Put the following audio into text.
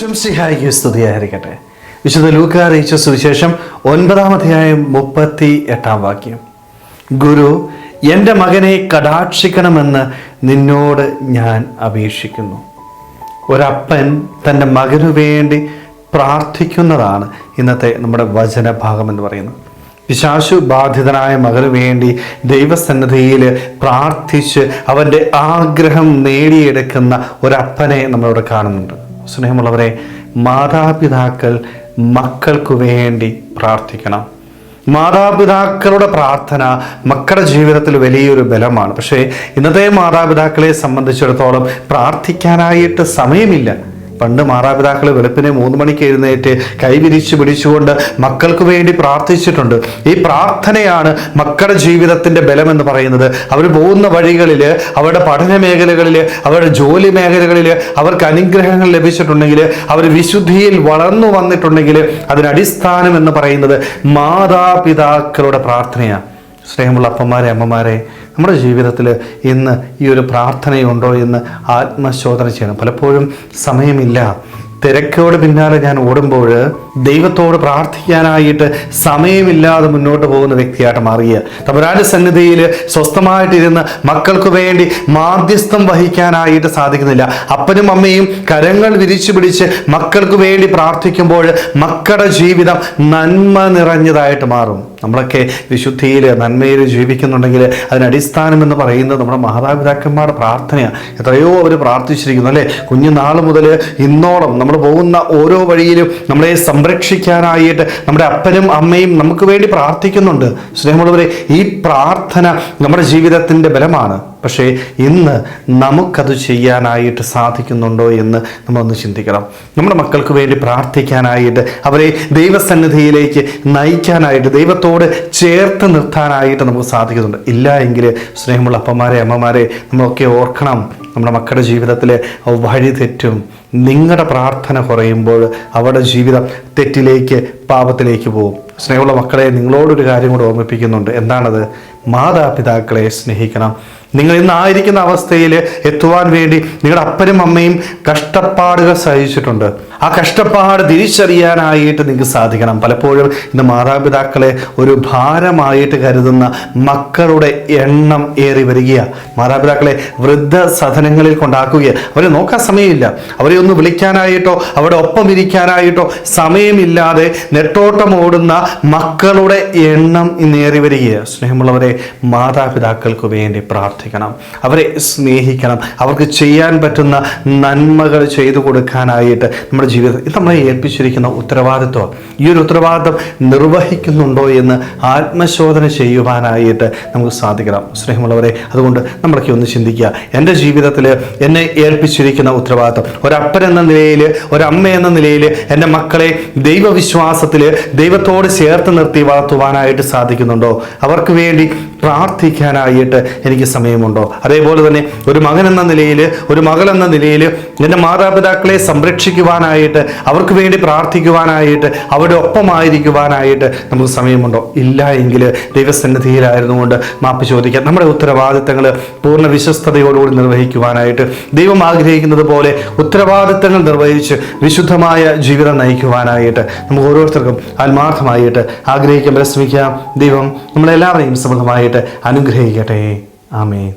ശംസിഹായിക്ക് സ്തുതിയായിരിക്കട്ടെ. വിശുദ്ധ ലൂക്ക അറിയിച്ച സുവിശേഷം ഒൻപതാം അധ്യായം മുപ്പത്തി എട്ടാം വാക്യം. ഗുരു എന്റെ മകനെ കടാക്ഷിക്കണമെന്ന് നിന്നോട് ഞാൻ അപേക്ഷിക്കുന്നു. ഒരപ്പൻ തന്റെ മകനു വേണ്ടി പ്രാർത്ഥിക്കുന്നതാണ് ഇന്നത്തെ നമ്മുടെ വചനഭാഗം എന്ന് പറയുന്നത്. വിശാശു ബാധിതനായ മകന് വേണ്ടി ദൈവസന്നിധിയിൽ പ്രാർത്ഥിച്ച് അവന്റെ ആഗ്രഹം നേടിയെടുക്കുന്ന ഒരപ്പനെ നമ്മളിവിടെ കാണുന്നുണ്ട്. സ്നേഹമുള്ളവരെ മാതാപിതാക്കൾ മക്കൾക്കു വേണ്ടി പ്രാർത്ഥിക്കണം. മാതാപിതാക്കളുടെ പ്രാർത്ഥന മക്കളുടെ ജീവിതത്തിൽ വലിയൊരു ബലമാണ്. പക്ഷേ ഇന്നത്തെ മാതാപിതാക്കളെ സംബന്ധിച്ചിടത്തോളം പ്രാർത്ഥിക്കാനായിട്ട് സമയമില്ല. പണ്ട് മാതാപിതാക്കൾ വെളുപ്പിനെ മൂന്ന് മണിക്ക് എഴുന്നേറ്റ് കൈവിരിച്ച് പിടിച്ചുകൊണ്ട് മക്കൾക്ക് വേണ്ടി പ്രാർത്ഥിച്ചിട്ടുണ്ട്. ഈ പ്രാർത്ഥനയാണ് മക്കളുടെ ജീവിതത്തിന്റെ ബലമെന്ന് പറയുന്നത്. അവർ പോകുന്ന വഴികളിൽ അവരുടെ പഠന മേഖലകളിൽ അവരുടെ ജോലി മേഖലകളിൽ അവർക്ക് അനുഗ്രഹങ്ങൾ ലഭിച്ചിട്ടുണ്ടെങ്കിൽ അവർ വിശുദ്ധിയിൽ വളർന്നു വന്നിട്ടുണ്ടെങ്കിൽ അതിനടിസ്ഥാനം എന്ന് പറയുന്നത് മാതാപിതാക്കളുടെ പ്രാർത്ഥനയാണ്. സ്നേഹമുള്ള അപ്പന്മാരെ അമ്മമാരെ നമ്മുടെ ജീവിതത്തിൽ ഇന്ന് ഈ ഒരു പ്രാർത്ഥനയുണ്ടോ എന്ന് ആത്മശോധന ചെയ്യണം. പലപ്പോഴും സമയമില്ല. തിരക്കോട് പിന്നാലെ ഞാൻ ഓടുമ്പോൾ ദൈവത്തോട് പ്രാർത്ഥിക്കാനായിട്ട് സമയമില്ലാതെ മുന്നോട്ട് പോകുന്ന വ്യക്തിയായിട്ട് മാറിയ തമരാന്റെ സന്നിധിയിൽ സ്വസ്ഥമായിട്ടിരുന്ന് മക്കൾക്ക് വേണ്ടി മാധ്യസ്ഥം വഹിക്കാനായിട്ട് സാധിക്കുന്നില്ല. അപ്പനും അമ്മയും കരങ്ങൾ വിരിച്ചു പിടിച്ച് മക്കൾക്ക് വേണ്ടി പ്രാർത്ഥിക്കുമ്പോൾ മക്കളുടെ ജീവിതം നന്മ നിറഞ്ഞതായിട്ട് മാറും. നമ്മളൊക്കെ വിശുദ്ധിയിൽ നന്മയിൽ ജീവിക്കുന്നുണ്ടെങ്കിൽ അതിനടിസ്ഥാനം എന്ന് പറയുന്നത് നമ്മുടെ മാതാപിതാക്കന്മാരുടെ പ്രാർത്ഥനയാണ്. എത്രയോ അവർ പ്രാർത്ഥിച്ചിരിക്കുന്നു അല്ലേ? കുഞ്ഞുനാൾ മുതൽ ഇന്നോളം നമ്മൾ പോകുന്ന ഓരോ വഴിയിലും നമ്മളെ സംരക്ഷിക്കാനായിട്ട് നമ്മുടെ അപ്പനും അമ്മയും നമുക്ക് വേണ്ടി പ്രാർത്ഥിക്കുന്നുണ്ട്. സ്നേഹമുള്ളവരെ ഈ പ്രാർത്ഥന നമ്മുടെ ജീവിതത്തിന്റെ ബലമാണ്. പക്ഷേ ഇന്ന് നമുക്കത് ചെയ്യാനായിട്ട് സാധിക്കുന്നുണ്ടോ എന്ന് നമ്മളൊന്ന് ചിന്തിക്കണം. നമ്മുടെ മക്കൾക്ക് വേണ്ടി പ്രാർത്ഥിക്കാനായിട്ട് അവരെ ദൈവസന്നിധിയിലേക്ക് നയിക്കാനായിട്ട് ദൈവത്തോട് ചേർത്ത് നിർത്താനായിട്ട് നമുക്ക് സാധിക്കുന്നുണ്ട്. ഇല്ല എങ്കിൽ സ്നേഹമുള്ള അപ്പന്മാരെ അമ്മമാരെ നമ്മളൊക്കെ ഓർക്കണം. നമ്മുടെ മക്കളുടെ ജീവിതത്തിൽ വഴി തെറ്റും നിങ്ങളുടെ പ്രാർത്ഥന കുറയുമ്പോൾ അവരുടെ ജീവിതം തെറ്റിലേക്ക് പാപത്തിലേക്ക് പോകും. സ്നേഹമുള്ള മക്കളെ നിങ്ങളോടൊരു കാര്യം കൂടെ ഓർമ്മിപ്പിക്കുന്നുണ്ട്. എന്താണത്? മാതാപിതാക്കളെ സ്നേഹിക്കണം. നിങ്ങൾ ഇന്നായിരിക്കുന്ന അവസ്ഥയിൽ എത്തുവാൻ വേണ്ടി നിങ്ങളുടെ അപ്പനും അമ്മയും കഷ്ടപ്പാടുകൾ സഹിച്ചിട്ടുണ്ട്. ആ കഷ്ടപ്പാട് തിരിച്ചറിയാനായിട്ട് നിങ്ങൾക്ക് സാധിക്കണം. പലപ്പോഴും ഇന്ന് മാതാപിതാക്കളെ ഒരു ഭാരമായിട്ട് കരുതുന്ന മക്കളുടെ എണ്ണം ഏറി വരികയാണ് മാതാപിതാക്കളെ വൃദ്ധസദനങ്ങളിൽ കൊണ്ടാക്കുക അവരെ നോക്കാൻ സമയമില്ല. അവരെ ഒന്ന് വിളിക്കാനായിട്ടോ അവരുടെ ഒപ്പം ഇരിക്കാനായിട്ടോ സമയമില്ലാതെ നെട്ടോട്ടം ഓടുന്ന മക്കളുടെ എണ്ണം ഇന്നേറി വരികയാണ് സ്നേഹമുള്ളവരെ മാതാപിതാക്കൾക്ക് വേണ്ടി പ്രാർത്ഥിക്കണം. അവരെ സ്നേഹിക്കണം. അവർക്ക് ചെയ്യാൻ പറ്റുന്ന നന്മകൾ ചെയ്തു കൊടുക്കാനായിട്ട് നമ്മുടെ ജീവിതത്തിൽ ഇത് നമ്മളെ ഏൽപ്പിച്ചിരിക്കുന്ന ഉത്തരവാദിത്വം. ഈ ഒരു ഉത്തരവാദിത്വം നിർവഹിക്കുന്നുണ്ടോ എന്ന് ആത്മശോധന ചെയ്യുവാനായിട്ട് നമുക്ക് സാധിക്കണം. സ്നേഹമുള്ളവരെ അതുകൊണ്ട് നമ്മളൊക്കെ ഒന്ന് ചിന്തിക്കുക. എന്റെ ജീവിതത്തിൽ എന്നെ ഏൽപ്പിച്ചിരിക്കുന്ന ഉത്തരവാദിത്വം ഒരപ്പൻ എന്ന നിലയിൽ ഒരമ്മ എന്ന നിലയിൽ എന്റെ മക്കളെ ദൈവവിശ്വാസത്തിൽ ദൈവത്തോട് ചേർത്ത് നിർത്തി വളർത്തുവാനായിട്ട് സാധിക്കുന്നുണ്ടോ? അവർക്ക് വേണ്ടി പ്രാർത്ഥിക്കാനായിട്ട് എനിക്ക് സമയമുണ്ടോ? അതേപോലെ തന്നെ ഒരു മകൻ എന്ന നിലയിൽ ഒരു മകൾ എന്ന നിലയിൽ എന്റെ മാതാപിതാക്കളെ സംരക്ഷിക്കുവാനായിട്ട് അവർക്ക് വേണ്ടി പ്രാർത്ഥിക്കുവാനായിട്ട് അവരുടെ ഒപ്പമായിരിക്കുവാനായിട്ട് നമുക്ക് സമയമുണ്ടോ? ഇല്ല എങ്കിൽ ദൈവസന്നിധിയിലായിരുന്നുകൊണ്ട് മാപ്പ് ചോദിക്കാം. നമ്മുടെ ഉത്തരവാദിത്തങ്ങൾ പൂർണ വിശ്വസ്തയോടുകൂടി നിർവഹിക്കുവാനായിട്ട് ദൈവം ആഗ്രഹിക്കുന്നത് പോലെ ഉത്തരവാദിത്തങ്ങൾ നിർവഹിച്ച് വിശുദ്ധമായ ജീവിതം നയിക്കുവാനായിട്ട് നമുക്ക് ഓരോരുത്തർക്കും ആത്മാർത്ഥമായിട്ട് ആഗ്രഹിക്കാൻ പരിശ്രമിക്കാം. ദൈവം നമ്മളെല്ലാവരെയും സമൃദ്ധമായിട്ട് അനുഗ്രഹിക്കട്ടെ. ആമേൻ.